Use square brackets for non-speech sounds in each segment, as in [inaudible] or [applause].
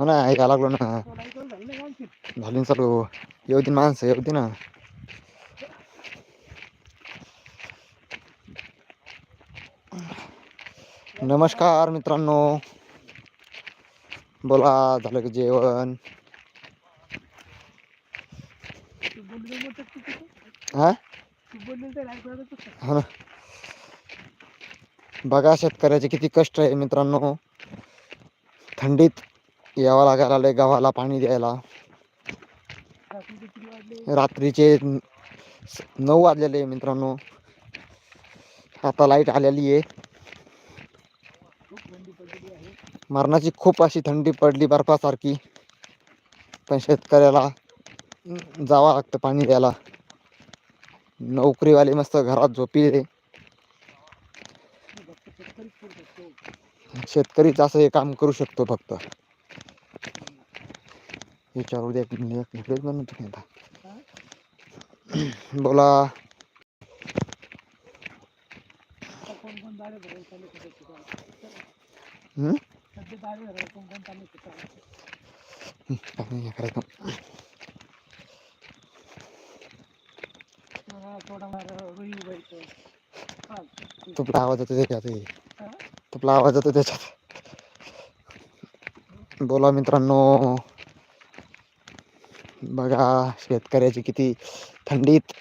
हो ना ऐका लागलो ना. झाली चालू. येऊ दे माणसं येऊ दे ना. नमस्कार मित्रांनो. बोला झालं की जेवण? हा हो ना. बघा शेतकऱ्याचे किती कष्ट आहे मित्रांनो. थंडीत यावं लागायला आलंय गव्हाला पाणी द्यायला. रात्रीचे नऊ वाजलेले आहे मित्रांनो. आता लाइट आलेली आहे. मरणाची खूप अशी थंडी पडली बर्फासारखी. पण शेतकऱ्याला जावं लागतं पाणी द्यायला. नोकरीवाले मस्त घरात झोपी शेतकरीच असं हे काम करू शकतो फक्त. विचारू आता. बोला. तुपला आवाज येतो त्याच्यात? तुपला आवाज येतो त्याच्यात बोला मित्रांनो बघा शेतकऱ्याची किती थंडीत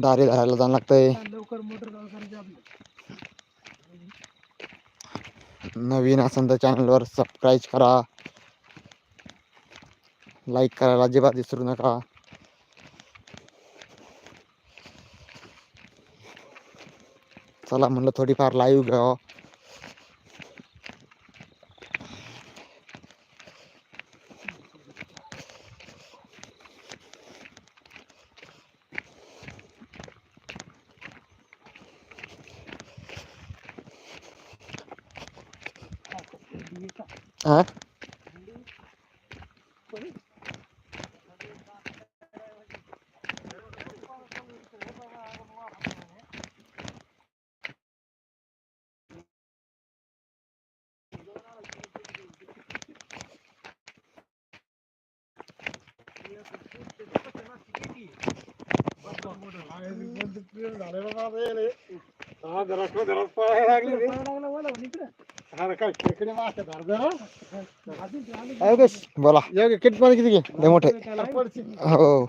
दारे धरायला जाणं लागतंय. नवीन असेल तर चॅनलवर सबस्क्राईब करा. लाईक करायला अजिबात विसरू नका. चला म्हणलं थोडीफार लाईव्ह घ्यावं. করি ಜನ ಜನ म्हणे इकडं. अजून ते आले की योगेश बोला किटमध्ये किती घे लय मोठे हो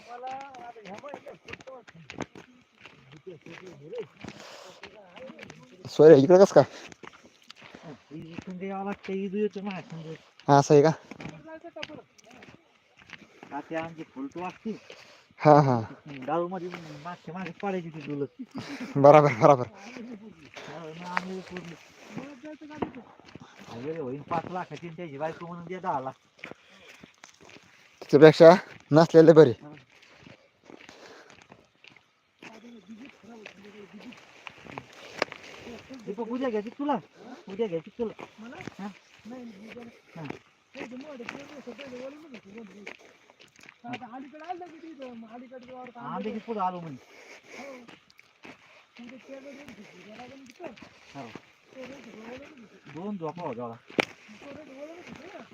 मला आता ह्या बाईला फुटतो. सोय इकडे कस काय द्यावं लागतं इदू येतो माझ्या हा असं आहे का? आमची फुलटू असते हा हा. डाळू मध्ये मागच्या मागे पडायची ती डुलत बरोबर बरोबर. आम्ही पूर्ण पाच लाखाची आणि त्याची बायको म्हणून द्या दहा लाख. त्याच्यापेक्षा नसलेले बरे. दीपक उद्या घ्यायची तुला. उद्या घ्यायची तुला मला? हा? नाही, मी जरा- हा. नाही, ते मोठे ते दिवस पहिले वळून नव्हते, वळून. आता अलीकडे आलं की तिथं, मग अलीकडच्या वावरात आंबे आंब्याची पुढं आलो म्हणजे हो. मग ते केळं दोन घेतली, जरा दोन घेतलं. हो. तो रेट वळून घेतली. दोन झोपा होत्या मला तो रेट वळून घेतली ना.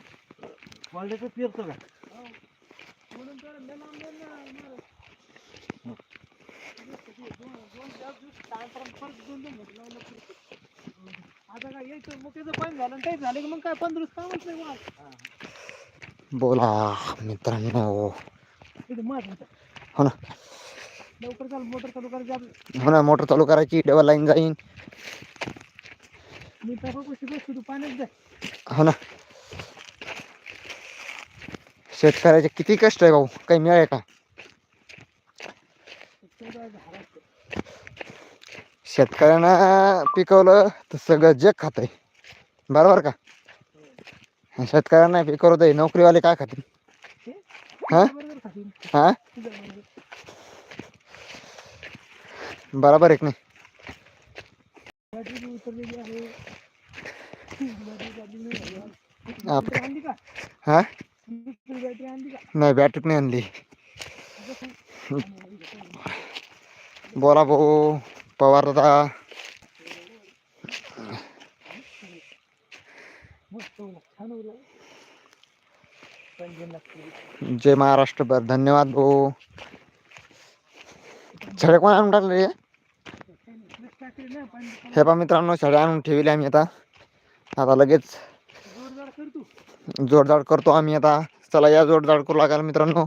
पडले तर पेरतो का हो. म्हणून तर लय लांब जाऊन नाही मारत. हो. दोन दोन चार दिवस टाळापर्यंत परत दोन दोन घेतलं, लावलं परत. आता काय यायचं मग त्याचं पण झालं आणि काही झालं की मग काय पंधरा दिवस कामच नाही मग बोला मित्रांनो. हो ना. लवकर चाल मोटर चालू करायची आपली हो ना मोटर चालू करायची डबल लाईन जाईन. मी तू पाण्यात हो ना. शेतकऱ्याचे किती कष्ट आहे भाऊ काही मिळाले का. शेतकऱ्यानं पिकवलं तर सगळं जग खात आहे बरोबर का शेतकऱ्यांना पिकवलं तर नोकरीवाले काय खातील हे? हा? बरोबर खातील. हा तुझ्या बरोबर. बरोबर आहे की नाही नाही हा बॅटरी नाही बॅटरी नाही आणली बोला भाऊ पवार दादा जय महाराष्ट्र भर धन्यवाद भाऊ. छडे कोण आणून टाकले हे? पा मित्रांनो छडे आणून ठेवले आम्ही आता. आता लगेच जोरदार जोडजाड करतो आम्ही आता. चला या जोडजाड करू लागाल मित्रांनो.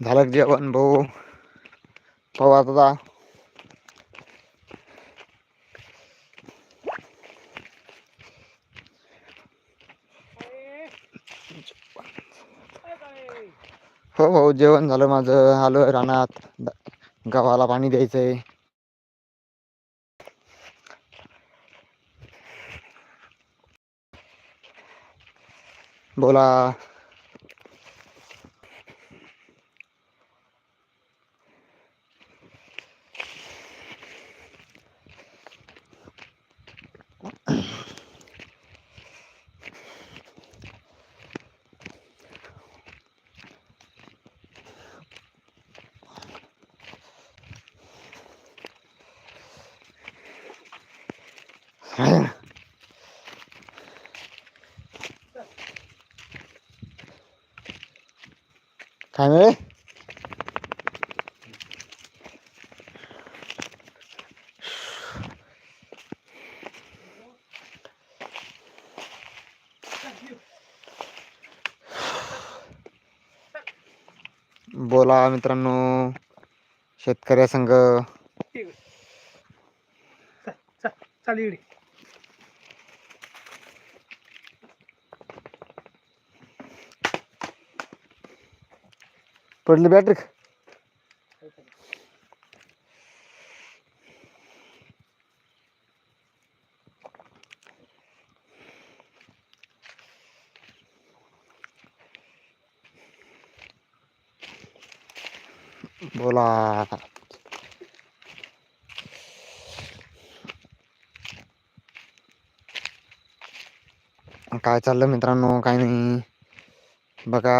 झालं जेवण भाऊ? पाहू आता हो भाऊ जेवण झालं माझं. आलं रानात. गव्हाला पाणी द्यायचंय. बोला. [coughs] काय मिळे बोला मित्रांनो. शेतकऱ्या संघ. पडली बॅटरी बोला काय चाललं मित्रांनो काय नाही बघा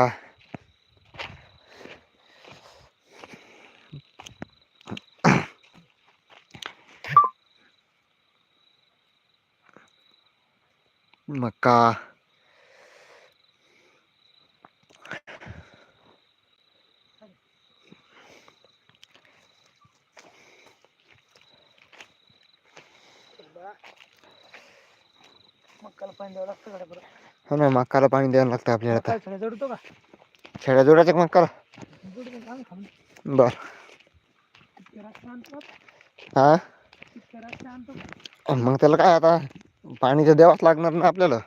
मक्का मक्काला पाणी द्यावं लागतं गाड्या बरं हो ना मक्काला पाणी द्यावं लागतं आपल्याला आता. काय सगळं जडतो का? खेड्या जोडायचं का मक्काला? जडतो का? आम्ही खाऊन. बर. इतक्या आणतो? हा? इतक्या आणतो? मग त्याला काय आता? पाणी तर द्यावंच लागणार ना आपल्याला.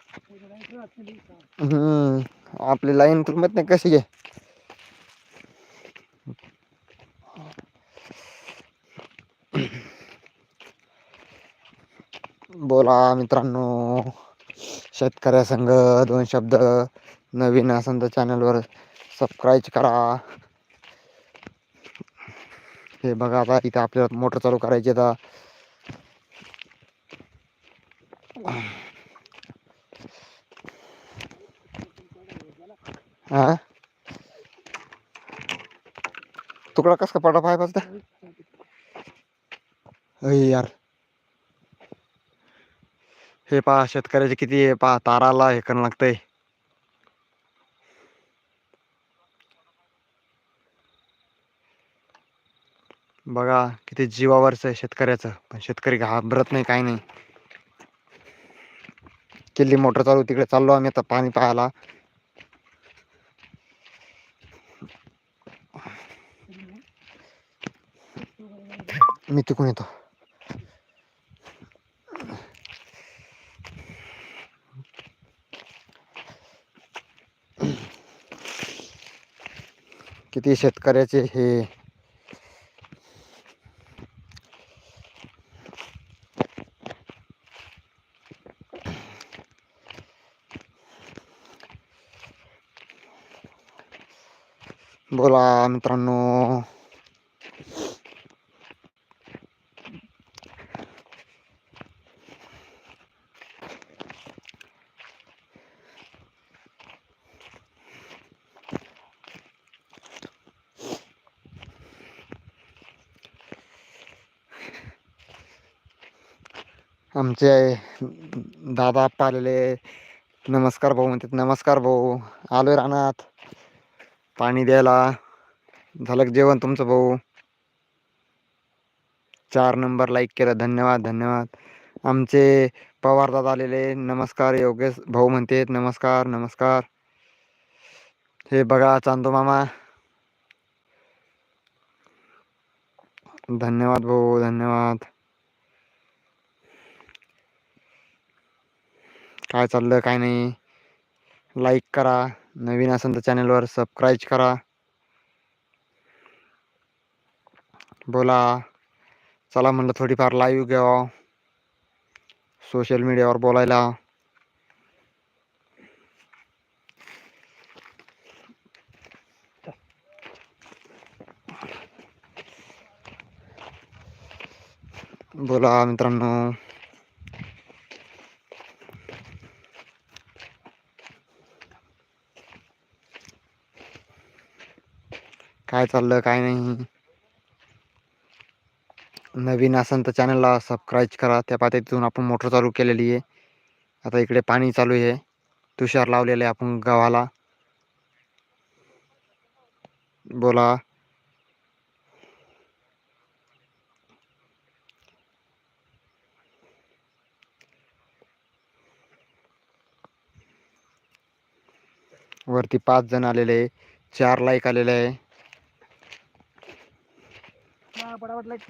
रात्री दिवसा. हम्म आपली लाईन तुला माहीत नाही कशी घे बोला मित्रांनो. शेतकऱ्या संघ दोन शब्द नवीन असेल तर चॅनलवर सबस्क्राईब करा. हे बघा आता इथे आपल्याला मोटर चालू करायची आता. हा तुकडा कस का पडा पाय पाच यार. हे पहा शेतकऱ्याचे किती हे पहा ताराला हे करणं लागतंय. बघा किती जीवावरच आहे शेतकऱ्याचं पण शेतकरी घाबरत नाही काही नाही. किल्ली मोटर चालू तिकडे चाललो आम्ही आता पाणी पाहायला. मी तिकून येतो. किती शेतकऱ्याचे हे? बोला मित्रांनो आमचे दादा आप्पा आलेले नमस्कार भाऊ म्हणतात नमस्कार भाऊ. आलोय रानात. पाणी द्यायला. झालं जेवण तुमचं भाऊ? चार नंबर लाईक केलं. धन्यवाद धन्यवाद. आमचे पवार दादा आलेले. नमस्कार. योगेश भाऊ म्हणतात नमस्कार नमस्कार. हे बघा चांदो मामा. धन्यवाद भाऊ धन्यवाद. काय चाललं काय नाही. लाईक करा नवीन असेल तर चॅनलवर सबस्क्राईब करा. बोला. चला म्हणलं थोडीफार लाईव्ह घ्यावा सोशल मीडियावर बोलायला. बोला मित्रांनो. काय चाललं काय नाही. नवीन असेल तर चॅनलला सबस्क्राईब करा. त्या पातळीतून आपण मोटर चालू केलेली आहे. आता इकडे पाणी चालू आहे. तुषार लावलेलं आहे आपण गव्हाला. बोला. वरती पाच जण आलेले आहे. चार लाईक आलेले आहे हा, पटापट लाइट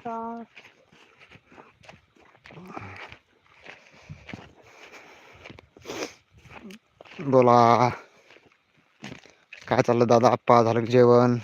बोला. काय चाललं दादा? आप्पा झालं जेवण?